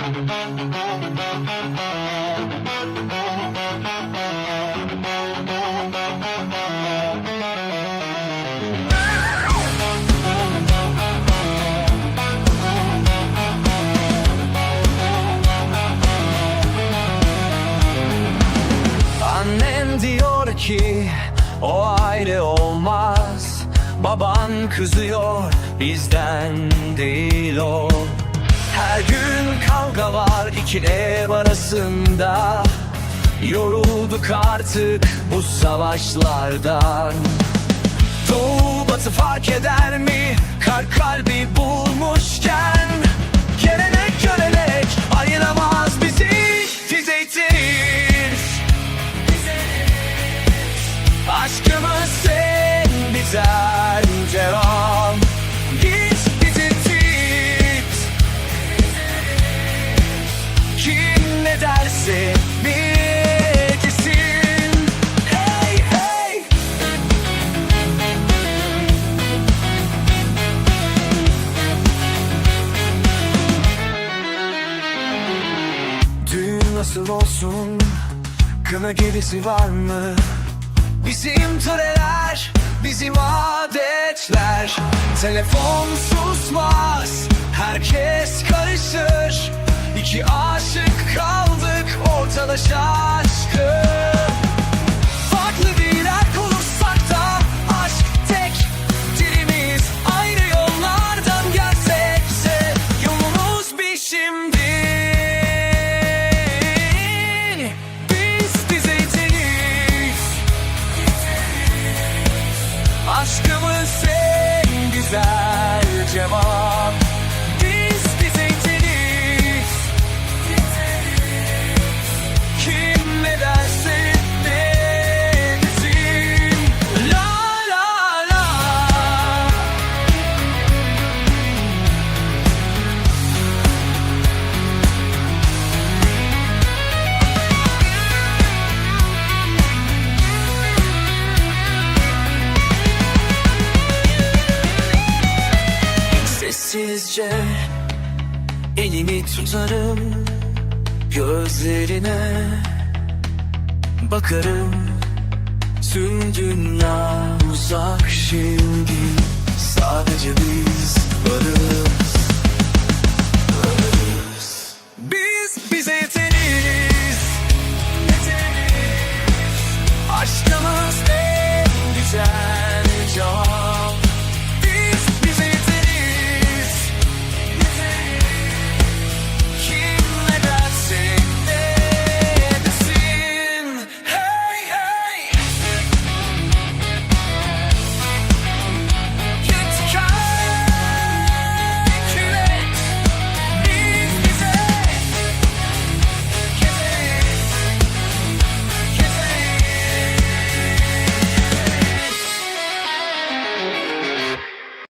Annem diyor ki o aile olmaz. Baban kızıyor bizden değil o Her gün kavga var iki ev arasında. Yorulduk artık bu savaşlardan. Doğu batı fark eder mi? Kalp kalbi bulmuşken Gelenek görenek ayıramaz bizi. Tizeytir Aşkımız en güzel Derse bir desin Hey nasıl olsun? Kına gerisi var mı? Bizim töreler Bizim adetler Telefon susmaz Herkes karışır. İki Yeah. Elini tutarım Gözlerine. Bakarım Tüm dünya uzak şimdi. Sadece varız